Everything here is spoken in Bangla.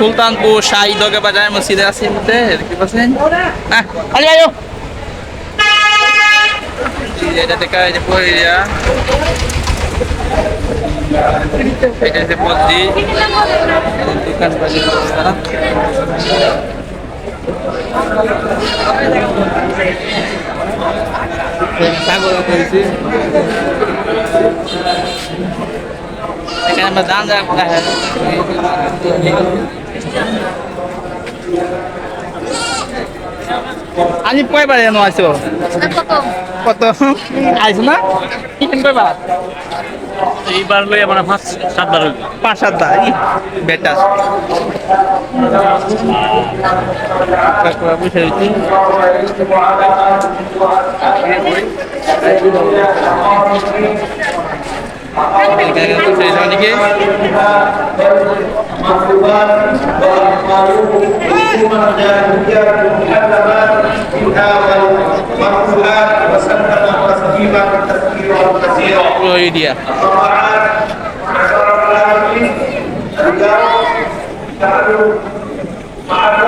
সুলতানপুর শাহী দগে বাজার মসজিদে আছি দেখতে পাচ্ছেন? হ্যাঁ আলি আয়ো। এটা থেকে এই যে পড়িয়া এটা হচ্ছে মসজিদ। দোকান এখানে আমরা দান যা আমি কয়বার এনো আছো কত? আইছো না? কিন কয়বার এইবার লই আমার পাঁচ সাতবার হইল পাঁচ সাতটা বেটা। বুঝে দিচ্ছি অনেকে পুরো এরিয়া Thank you.